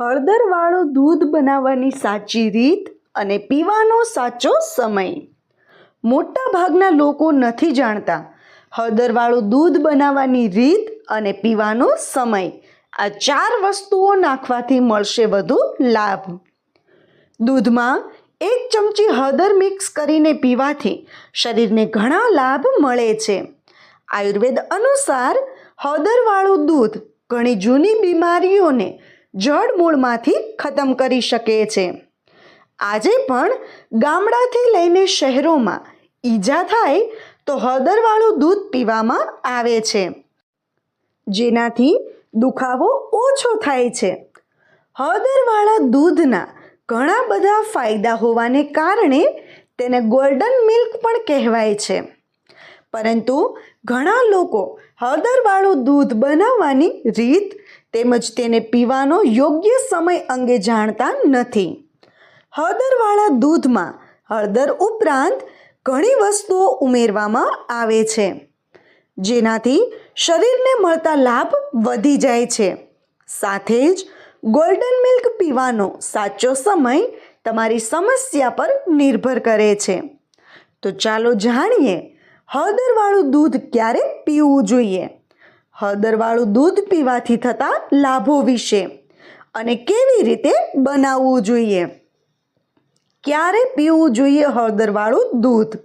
હળદરવાળું દૂધ બનાવવાની સાચી રીત અને પીવાનો સાચો સમય. મોટા ભાગના લોકો નથી જાણતા હળદરવાળું દૂધ બનાવવાની રીત અને પીવાનો સમય. આ ચાર વસ્તુઓ નાખવાથી મળશે વધુ લાભ. દૂધમાં એક ચમચી હળદર મિક્સ કરીને પીવાથી શરીરને ઘણા લાભ મળે છે. આયુર્વેદ અનુસાર હળદરવાળું દૂધ ઘણી જૂની બીમારીઓને જડમૂળમાંથી ખતમ કરી શકે છે. આજે પણ ગામડાથી લઈને શહેરોમાં ઈજા થાય તો હળદરવાળું દૂધ પીવામાં આવે છે. જેનાથી દુખાવો ઓછો થાય છે. હળદરવાળા દૂધના ઘણા બધા ફાયદા હોવાને કારણે તેને ગોલ્ડન મિલ્ક પણ કહેવાય છે. પરંતુ ઘણા લોકો હળદરવાળું દૂધ બનાવવાની રીત તેમજ તેને પીવાનો યોગ્ય સમય અંગે જાણતા નથી. હળદરવાળા દૂધમાં હળદર ઉપરાંત ઘણી વસ્તુઓ ઉમેરવામાં આવે છે, જેનાથી શરીરને મળતા લાભ વધી જાય છે. સાથે જ ગોલ્ડન મિલ્ક પીવાનો સાચો સમય તમારી સમસ્યા પર નિર્ભર કરે છે. તો ચાલો જાણીએ, હળદરવાળું દૂધ ક્યારે પીવું જોઈએ? હળદરવાળું દૂધ પીવાથી થતા લાભો વિશે અને કેવી રીતે બનાવવું જોઈએ? ક્યારે પીવું જોઈએ હળદરવાળું દૂધ?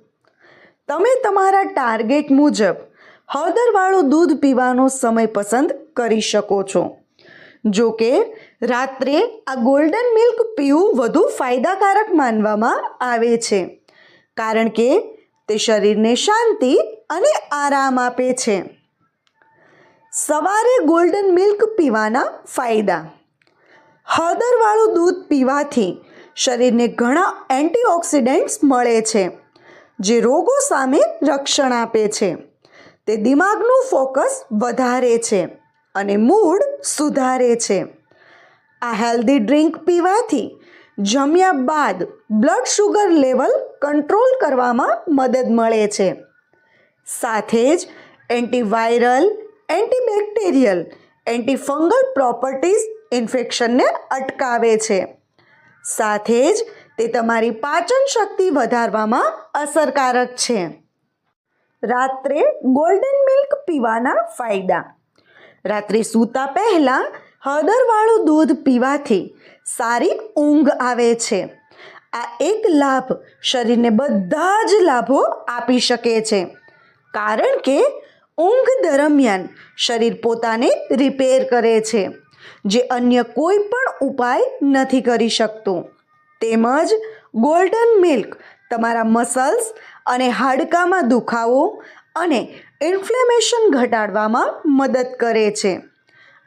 તમે તમારા ટાર્ગેટ મુજબ હળદરવાળું દૂધ પીવાનો સમય પસંદ કરી શકો છો. જો કે, રાત્રે આ ગોલ્ડન મિલ્ક પીવું વધુ ફાયદાકારક માનવામાં આવે છે, કારણ કે તે શરીરને શાંતિ અને આરામ આપે છે. સવારે ગોલ્ડન મિલ્ક પીવાના ફાયદા. હળદરવાળું દૂધ પીવાથી શરીરને ઘણા એન્ટીઓક્સિડન્ટ્સ મળે છે, જે રોગો સામે રક્ષણ આપે છે. તે દિમાગનું ફોકસ વધારે છે અને મૂડ સુધારે છે. આ હેલ્ધી ડ્રિંક પીવાથી જમ્યા બાદ બ્લડ શુગર લેવલ કંટ્રોલ કરવામાં મદદ મળે છે. સાથે જ એન્ટીવાયરલ એન્ટીબેક્ટેરિયલ, એન્ટીફંગલ પ્રોપર્ટીઝ ઇન્ફેક્શનને અટકાવે છે. સાથે જ તે તમારી પાચન શક્તિ વધારવામાં અસરકારક છે. રાત્રે ગોલ્ડન મિલ્ક પીવાના ફાયદા. રાત્રે સૂતા પહેલાં હળદરવાળું દૂધ પીવાથી સારી ઊંઘ આવે છે. આ એક લાભ શરીરને બધા જ લાભો આપી શકે છે. કારણ કે ઊંઘ દરમિયાન શરીર પોતાને રિપેર કરે છે, જે અન્ય કોઈ પણ ઉપાય નથી કરી શકતું. તેમજ ગોલ્ડન મિલ્ક તમારા મસલ્સ અને હાડકામાં દુખાવો અને ઇન્ફ્લેમેશન ઘટાડવામાં મદદ કરે છે.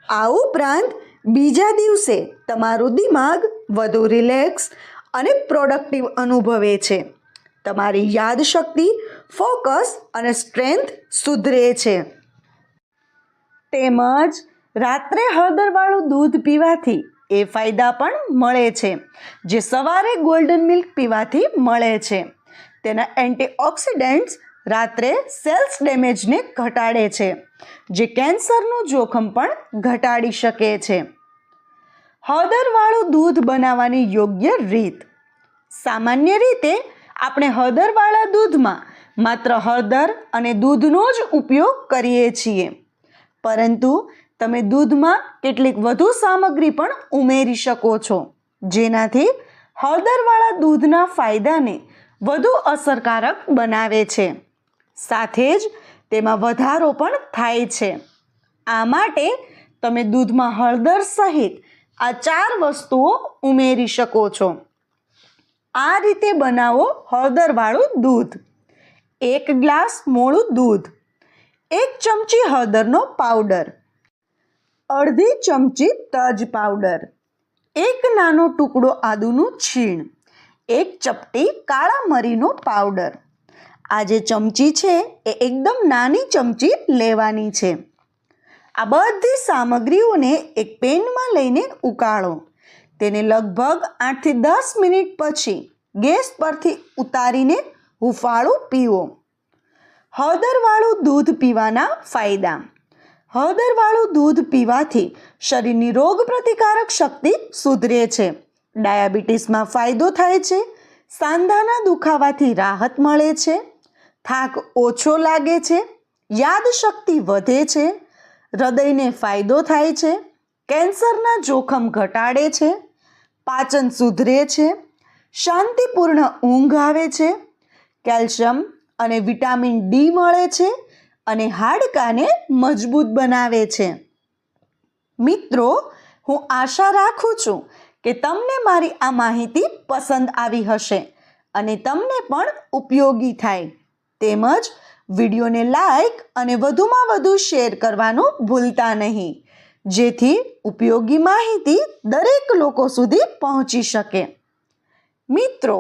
આ ઉપરાંત બીજા દિવસે તમારું દિમાગ વધુ રિલેક્સ અને પ્રોડક્ટિવ અનુભવે છે. તમારી યાદશક્તિ ફોકસ અને સ્ટ્રેન્થ સુધરે છે. તેમજ રાત્રે હળદરવાળું દૂધ પીવાથી એ ફાયદા પણ મળે છે, જે સવારે ગોલ્ડન મિલ્ક પીવાથી મળે છે. તેના એન્ટીઓક્સિડન્ટ્સ રાત્રે સેલ્સ ડેમેજને ઘટાડે છે, જે કેન્સરનું જોખમ પણ ઘટાડી શકે છે. હળદરવાળું દૂધ બનાવવાની યોગ્ય રીત. સામાન્ય રીતે આપણે હળદરવાળા દૂધમાં માત્ર હળદર અને દૂધનો જ ઉપયોગ કરીએ છીએ. પરંતુ તમે દૂધમાં કેટલીક વધુ સામગ્રી પણ ઉમેરી શકો છો, જેનાથી હળદરવાળા દૂધના ફાયદાને વધુ અસરકારક બનાવે છે. સાથે જ તેમાં વધારો પણ થાય છે. આ માટે તમે દૂધમાં હળદર સહિત આ ચાર વસ્તુઓ ઉમેરી શકો છો. આ રીતે બનાવો હળદરવાળું દૂધ. એક ગ્લાસ મોળું દૂધ, એક ચમચી હળદરનો પાવડર, અડધી ચમચી તજ પાવડર, એક નાનો ટુકડો આદુનું છીણ, એક ચપટી કાળા મરીનો પાવડર. આ જે ચમચી છે એ એકદમ નાની ચમચી લેવાની છે. આ બધી સામગ્રીઓને એક પેનમાં લઈને ઉકાળો. તેને લગભગ આઠથી દસ મિનિટ પછી ગેસ પરથી ઉતારીને હુંફાળું પીવો. હળદરવાળું દૂધ પીવાના ફાયદા. હળદરવાળું દૂધ પીવાથી શરીરની રોગ પ્રતિકારક શક્તિ સુધરે છે. ડાયાબિટીસમાં ફાયદો થાય છે. સાંધાના દુખાવાથી રાહત મળે છે. થાક ઓછો લાગે છે. યાદશક્તિ વધે છે. હૃદયને ફાયદો થાય છે. કેન્સરના જોખમ ઘટાડે છે. પાચન સુધરે છે. શાંતિપૂર્ણ ઊંઘ આવે છે. કેલ્શિયમ અને વિટામિન ડી મળે છે અને હાડકાને મજબૂત બનાવે છે. મિત્રો, હું આશા રાખું છું કે તમને મારી આ માહિતી પસંદ આવી હશે અને તમને પણ ઉપયોગી થાય. તેમજ વિડીયોને લાઈક અને વધુમાં વધુ શેર કરવાનું ભૂલતા નહીં, જેથી ઉપયોગી માહિતી દરેક લોકો સુધી પહોંચી શકે. મિત્રો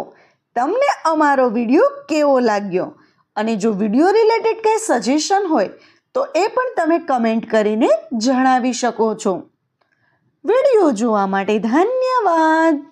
તમને અમારો વીડિયો કેવો લાગ્યો? અને જો વીડિયો રિલેટેડ કંઈ સજેશન હોય, તો એ પણ તમે કમેન્ટ કરીને જણાવી શકો છો. વીડિયો જોવા માટે ધન્યવાદ!